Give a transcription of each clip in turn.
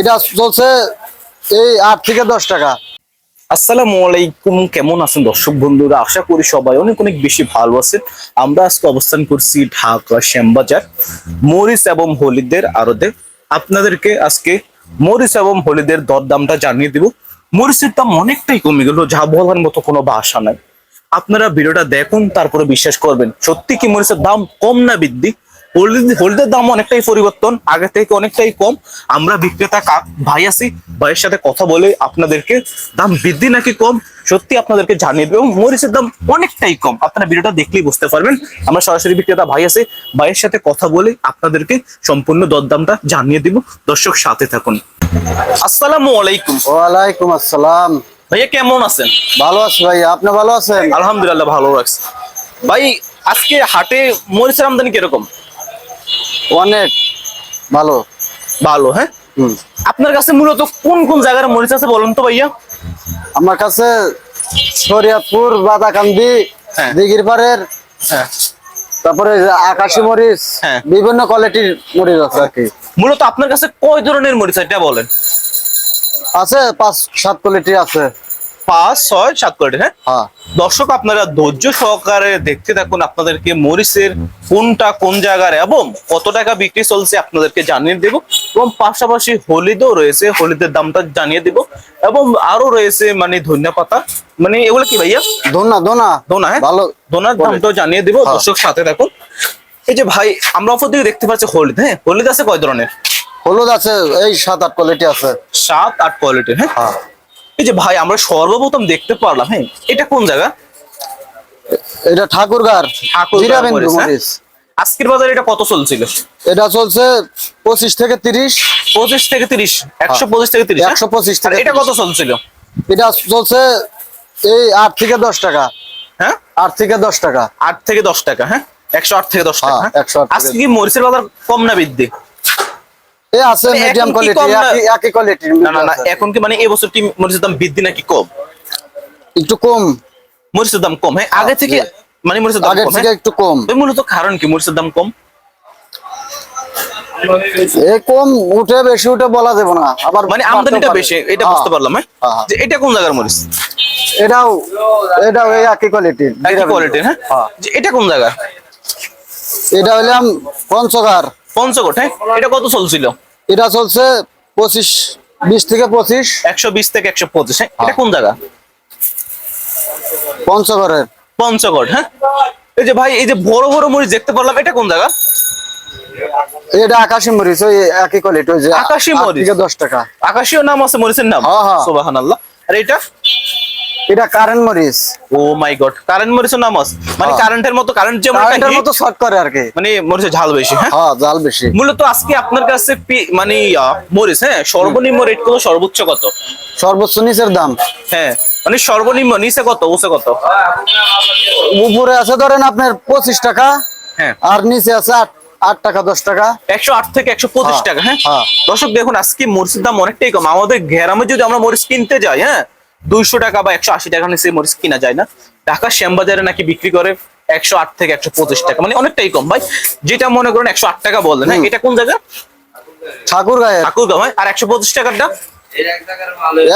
এটা চলছে এই আট থেকে দশ টাকা। আসসালামু আলাইকুম, কেমন আছেন দর্শক বন্ধুরা? আশা করি সবাই অনেক অনেক বেশি ভালো আছেন। আমরা আজকে অবস্থান করছি ঢাকা শ্যামবাজার, মরিচ এবং হলিদের আরতে আপনাদেরকে আজকে মরিচ এবং হলিদের দরদামটা জানিয়ে দিব। মরিচের দাম অনেকটাই কমে গেল, যা বলার মতো কোনো ভাষা নাই। আপনারা ভিডিওটা দেখুন, তারপরে বিশ্বাস করবেন, সত্যি কি মরিচের দাম কম না বৃদ্ধি? হলদি হলদের দাম অনেকটাই পরিবর্তন আগে থেকে অনেকটাই কম। আমরা বিক্রেতা ভাই আছি ভাইয়ের সাথে কথা বলে আপনাদেরকে দাম বৃদ্ধি নাকি কম সত্যি আপনাদেরকে জানিয়ে দেবো। এবং মরিচের দাম অনেকটাই কম। আপনারা ভিডিওটা দেখলেই বুঝতে পারবেন। আমরা সরাসরি বিক্রেতা ভাই আছে ভাইয়ের সাথে কথা বলে আপনাদেরকে সম্পূর্ণ দরদামটা জানিয়ে দিব। দর্শক সাথে থাকুন। আসসালামু আলাইকুম। ওয়ালাইকুম আসসালাম। ভাইয়া কেমন আছেন? ভালো আছি ভাই আপনি ভালো আছেন? আলহামদুলিল্লাহ ভালো রাখছি ভাই আজকে হাটে মরিচের আমদানি কীরকম? অনেক ভালো। ভালো হ্যাঁ? আপনার কাছে মূলত কোন কোন জায়গার মরিচ আছে বলুন তো ভাইয়া? আমার কাছে শরিয়াতপুর বাদাকান্দি হ্যাঁ। হ্যাঁ। তারপরে আকাশি মরিচ হ্যাঁ। বিভিন্ন কোয়ালিটির মরিচ আছে আর কি। মূলত আপনার কাছে কয় ধরনের মরিচ এটা বলেন? আছে পাঁচ সাত কোয়ালিটি আছে। পাঁচ ছয় সাত কোয়ালিটি হ্যাঁ? হ্যাঁ। দর্শক আপনারা ধৈর্য সহকারে দেখতে থাকুন আপনাদেরকে মরিচের কোনটা কোন জায়গার এবং কত টাকা বিক্রি চলছে আপনাদেরকে জানিয়ে দেব। এবং পাশাপাশি হলিদও রয়েছে হলিদের দামটা জানিয়ে দেব। এবং আরও রয়েছে মানে ধনিয়া পাতা। মানে এগুলো কি ভাইয়া? দোনা দোনা। দোনা হ্যাঁ? ভালো। দোনার দামটাও জানিয়ে দিব হ্যাঁ। দর্শক সাথে থাকুন। এই যে ভাই আমরা অপর দিকে দেখতে পাচ্ছি হলুদ হ্যাঁ? হলুদ আছে কয় ধরনের? হলুদ আছে এই সাত আট কোয়ালিটি আছে। সাত আট কোয়ালিটির হ্যাঁ? হ্যাঁ। এই যে ভাই আমরা সর্বপ্রথম দেখতে পারলাম হ্যাঁ এটা কোন জায়গা? এটা ঠাকুরগার হ্যাঁ? আজকের বাজারে এটা কত চলছিল? এটা চলছে পঁচিশ থেকে তিরিশ। পঁচিশ থেকে তিরিশ একশো পঁচিশ থেকে তিরিশ হ্যাঁ? একশো পঁচিশ থেকে এটা কত 30 চলছিল? এটা চলছে এই আট থেকে দশ টাকা। হ্যাঁ? আট থেকে দশ টাকা। আট থেকে দশ টাকা হ্যাঁ? একশো আট থেকে দশ টাকা একশো হ্যাঁ? 108 থেকে- আজকে কি মরিচের বাজার কম না বৃদ্ধি? এ আছে মিডিয়াম কোয়ালিটি একই একই কোয়ালিটির না না না এখন কি মানে এবছর কি মরিচের দাম বৃদ্ধি নাকি কম? একটু কম। মরিচের দাম কম হ্যাঁ? আগে থেকে মানে মরিচের দাম কম থেকে হ্যাঁ? একটু কম। মূলত কারণ কি মরিচের দাম কম? এই কম উঠে বেশি উঠে বলা যাবে না। আবার মানে আমদানিটা বেশি এটা হ্যাঁ, বুঝতে পারলাম হ্যাঁ? হ্যাঁ। যে এটা কোন জায়গার মরিচ? এটাও এটাও এই একই কোয়ালিটির একই কোয়ালিটির হ্যাঁ? হ্যাঁ। যে এটা কোন জায়গা এটা হইলাম পঞ্চগার পঞ্চকোট হ্যাঁ? এটা কত চলছিল? এটা চলছে পঁচিশ বিশ থেকে পঁচিশ। একশো বিশ থেকে একশো পঁচিশ হ্যাঁ? এটা কোন জায়গা? পঞ্চগড়ের পঞ্চগড় হ্যাঁ? এই যে ভাই এই যে বড় বড় মরিচ দেখতে পারলাম এটা কোন জায়গা? এটা আকাশি মরিচ ওই একই কোয়ালিটি ওই যে আকাশি মরিচ? থেকে দশ টাকা। আকাশীয় নাম আছে মরিচের নাম? হ্যাঁ, হ্যাঁ। আল্লাহ আর এটা? এটা কারেন্ট মরিচ। ও মাই গড কারেন্ট মরিচের নাম আছে। মানে হ্যাঁ। কারেন্টের মতো কারেন্ট একটা কারেন্টের মতো শর্ট করে আর কি। মানে মরিচের ঝাল বেশি হ্যাঁ? হ্যাঁ জাল বেশি। মূলত আজকে আপনার কাছে মানে মরিচ হ্যাঁ? সর্বনিম্ন রেট কত সর্বোচ্চ কত? সর্বোচ্চ নিচের দাম। হ্যাঁ মানে সর্বনিম্ন নিচে কত উঁচে কত? উপরে আছে ধরেন আপনার পঁচিশ টাকা হ্যাঁ। আর নিচে আছে আট আট টাকা দশ টাকা। একশো আট থেকে একশো পঁচিশ হ্যাঁ, টাকা হ্যাঁ? হ্যাঁ। দর্শক দেখুন আজকে মরিচের দাম অনেকটাই কম। আমাদের গ্রামে যদি আমরা মরিচ কিনতে যাই হ্যাঁ? দুইশো টাকা বা একশো আশি টাকা নিচে মরিচ কিনা যায় না। ঢাকা শ্যামবাজারে নাকি বিক্রি করে একশো আট থেকে একশো পঁচিশ টাকা। মানে অনেকটাই কম। ভাই যেটা মনে করেন একশো আট টাকা বললেন হ্যাঁ এটা কোন জায়গা? ঠাকুর গায়ের ঠাকুরগাঁও হ্যাঁ? আর একশো পঁচিশ টাকারটা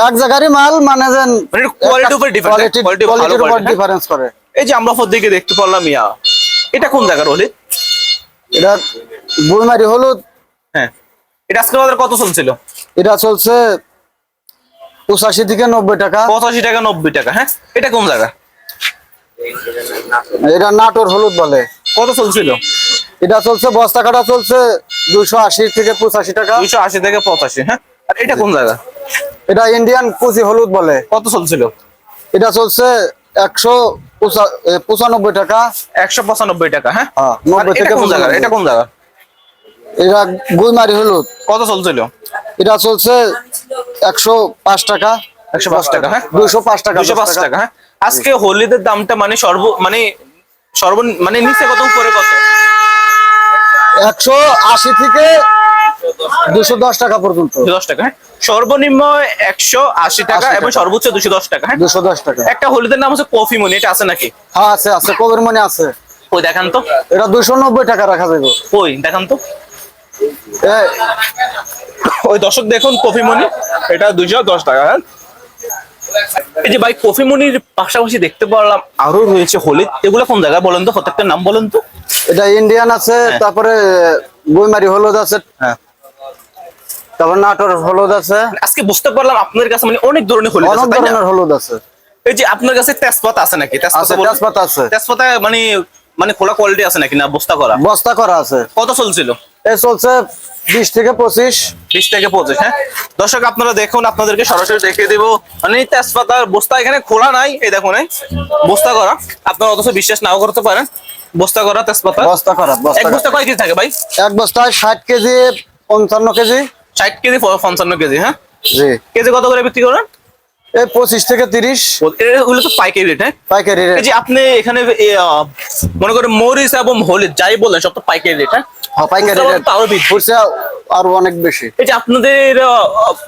এক জায়গারই মাল মানে যেন মানে কোয়ালিটির উপর হ্যাঁ? ডিফারেন্স করে। এই যে আমরা দিকে দেখতে পারলাম ইয়া এটা কোন জায়গার হলি এটা বুড়মারি হলুদ। হ্যাঁ এটা আজকে কত চলছিল? এটা চলছে পঁচাশি থেকে নব্বই টাকা। পঁচাশি টাকা নব্বই টাকা হ্যাঁ? এটা কোন জায়গা? এটা নাটোর হলুদ বলে। কত চলছিল? এটা চলছে বস্তা কাটা চলছে দুশো আশি থেকে পঁচাশি টাকা। দুইশো আশি থেকে পঁচাশি হ্যাঁ? আর এটা কোন জায়গা? এটা ইন্ডিয়ান কুচি হলুদ বলে। কত চলছিল? এটা চলছে একশো পঁচানব্বই টাকা। একশো পঁচানব্বই টাকা হ্যাঁ? হ্যাঁ, আর নব্বই থেকে কোন জায়গা? এটা কোন জায়গা? এটা গুইমারি হলুদ। কত চলছিল? এটা চলছে একশো পাঁচ টাকা একশো পাঁচ টাকা হ্যাঁ? দুশো পাঁচ টাকা দুশো পাঁচ টাকা। হ্যাঁ? আজকে হোলিদের দামটা মানে সর্ব মানে সর্ব মানে নিচে কত উপরে কত? একশো আশি থেকে দুশো দশ টাকা পর্যন্ত। দশ টাকা হ্যাঁ? সর্বনিম্ন একশো আশি টাকা এবং সর্বোচ্চ দুশো দশ টাকা হ্যাঁ? দুশো দশ টাকা। একটা হলুদের নাম হচ্ছে কফি মনি এটা আছে নাকি? হ্যাঁ আছে আছে কবির মনে আছে। ওই দেখান তো। এটা দুশো নব্বই টাকা রাখা যাবে ওই দেখান তো। ওই দর্শক দেখুন কফি মনি এটা দুইশো দশ টাকা হ্যাঁ? এই যে ভাই কফি মনির পাশাপাশি দেখতে পারলাম আরও রয়েছে হলিদ এগুলো কোন জায়গায় বলেন তো? প্রত্যেকটা নাম বলেন তো। এটা ইন্ডিয়ান আছে তারপরে বইমারি হলুদ আছে। হ্যাঁ। তারপর নাটোর হলুদ আছে। আজকে বুঝতে পারলাম আপনার কাছে মানে অনেক ধরনের হলিদ আছে অনেক ধরনের হলুদ আছে। এই যে আপনার কাছে তেজপাতা আছে নাকি? আছে তেজপাতা। তেজপাতা আছে। তেজপাতা মানে মানে খোলা কোয়ালিটি আছে নাকি? না বস্তা করা? বস্তা করা আছে। কত চলছিল? এ চলছে বিশ থেকে পঁচিশ। বিশ থেকে পঁচিশ হ্যাঁ? দর্শক আপনারা দেখুন আপনাদেরকে সরাসরি দেখিয়ে দিব। মানে তেজপাতার বস্তা এখানে খোলা নাই এই দেখুন এই বস্তা করা। আপনারা অথচ বিশ্বাস নাও করতে পারেন। বস্তা করা তেজপাতা? বস্তা করা এক বস্তা। কয় কেজি থাকে ভাই? এক বস্তায় ষাট কেজি পঞ্চান্ন কেজি। ষাট কেজি পঞ্চান্ন কেজি হ্যাঁ? জি। কেজি কত করে বিক্রি করেন? এই থেকে তিরিশ। এগুলো তো পাইকারি রেট হ্যাঁ? পাইকারি রেট আপনি এখানে মনে করেন মরিচ এবং হলুদ যাই বললেন সব তো পাইকারি রেট হ্যাঁ? হ্যাঁ, পাইকারি রেট আরও আরও অনেক বেশি। এই যে আপনাদের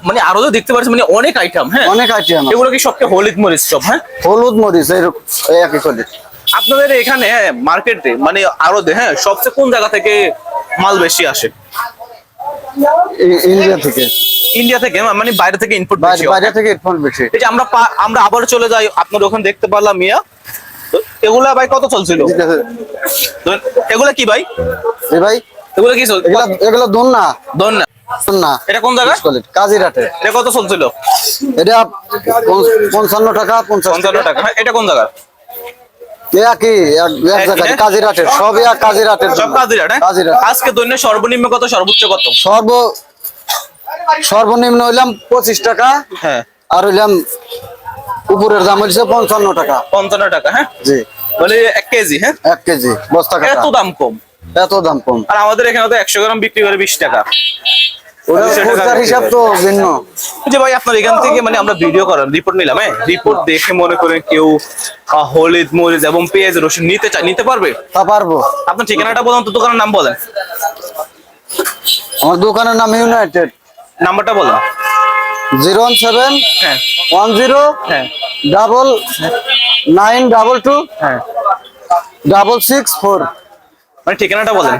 মানে আরও তো দেখতে মানে অনেক আইটেম হ্যাঁ? অনেক আইটেম এগুলো কি সবকে হলুদ মরিচ সব হ্যাঁ? হলুদ মরিচ এইরকম একই করে। আপনাদের এখানে মার্কেটে মানে আরও হ্যাঁ সবচেয়ে কোন জায়গা থেকে মাল বেশি আসে? ইন্ডিয়া থেকে। ইন্ডিয়া থেকে মানে বাইরে থেকে ইনপুট বেশি বাইরে থেকে হেডফোন বেশি। এই যে আমরা আমরা আবার চলে যাই আপনার ওখানে দেখতে পারলাম মিয়া এগুলা ভাই কত চলছিল? এগুলা কি ভাই? এ ভাই এগুলা কি চল এগুলা এগুলা দুন না ধন না না এটা কোন জায়গা কাজিরাটে এটা কত চলছিল? এটা পঞ্চ- পঞ্চান্ন টাকা পঞ্চাশ পঞ্চান্ন টাকা। হ্যাঁ এটা কোন জায়গা হ্যাঁ? হ্যাঁ। আজকে দৈন্য সর্বনিম্ন কত সর্বোচ্চ কত? সর্ব সর্বনিম্ন হইলাম পঁচিশ টাকা হ্যাঁ। আর হইলাম উপরের দাম হচ্ছে পঞ্চান্ন টাকা। পঞ্চান্ন টাকা হ্যাঁ? জি। মানে এক কেজি হ্যাঁ? এক কেজি বস্তা এত দাম কম? এত দাম কম। আর আমাদের এখানে তো একশো গ্রাম বিক্রি করে বিশ টাকা। হিসাব তো ভিন্ন। যে ভাই আপনার এখান থেকে মানে আমরা ভিডিও করার রিপোর্ট নিলাম হ্যাঁ? রিপোর্ট দেখে মনে করেন কেউ হলুদ মরিচ এবং পেঁয়াজ রসুন নিতে চায় নিতে পারবে? তা পারব। আপনার ঠিকানাটা বলুন তো দোকানের নাম বলেন। আমার দোকানের নাম ইউনাইটেড নাম্বারটা বলেন জিরো ওয়ান সেভেন হ্যাঁ। ওয়ান জিরো হ্যাঁ। ডাবল নাইন ডাবল টু হ্যাঁ। Double six four. মানে ঠিকানাটা বলেন।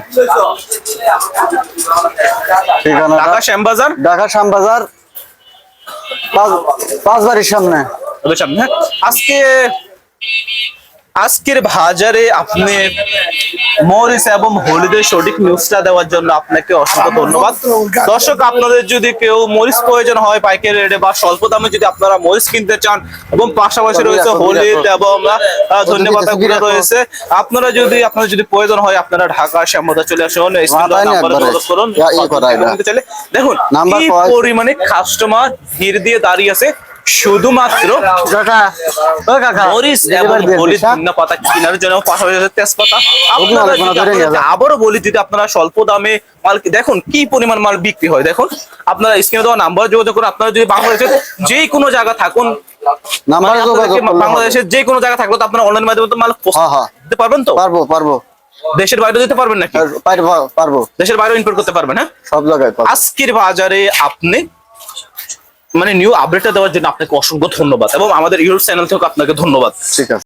ঠিকানা ঢাকা শ্যামবাজার? ঢাকা শ্যামবাজার পাঁচ বাড়ির সামনে। সামনে আজকে আজকের বাজারে আপনি মরিচ এবং হলুদের সঠিক নিউজটা দেওয়ার জন্য আপনাকে অসংখ্য ধন্যবাদ। দর্শক আপনাদের যদি কেউ মরিচ প্রয়োজন হয় পাইকারি রেটে বা স্বল্প দামে যদি আপনারা মরিচ কিনতে চান এবং পাশাপাশি রয়েছে হলুদ এবং ধন্যবাদ রয়েছে। আপনারা যদি আপনাদের যদি প্রয়োজন হয় আপনারা ঢাকা শ্যামবাজার চলে আসুন ইয়া, দেখুন পাওয়া- কাস্টমার ভিড় দিয়ে দাঁড়িয়ে আছে। শুধুমাত্র কাকা। ও কাকা। মরিচ এবং হলুদ? ধনিয়া পাতা কেনার জন্য পাশাপাশি তেজপাতা। আপনারা। আবারও বলি যদি আপনারা স্বল্প দামে মাল দেখুন কি পরিমাণ মাল বিক্রি হয় দেখুন। আপনারা স্ক্রিনে দেওয়া নাম্বার যোগাযোগ করুন আপনারা যদি বাংলাদেশের যে কোনো জায়গা থাকুন মানে। বাংলাদেশের যে কোনো জায়গা থাকলে তো আপনারা অনলাইন মাধ্যমে তো মাল হ্যাঁ, হ্যাঁ। দিতে পারবেন তো? পারব পারব। দেশের বাইরে দিতে পারবেন নাকি? পারব পারব। দেশের বাইরে ইম্পোর্ট করতে পারবেন হ্যাঁ? সব জায়গায় আজকের বাজারে আপনি মানে নিউ আপডেটটা দেওয়ার জন্য আপনাকে অসংখ্য ধন্যবাদ এবং আমাদের ইউটিউব চ্যানেল থেকে আপনাকে ধন্যবাদ। ঠিক আছে।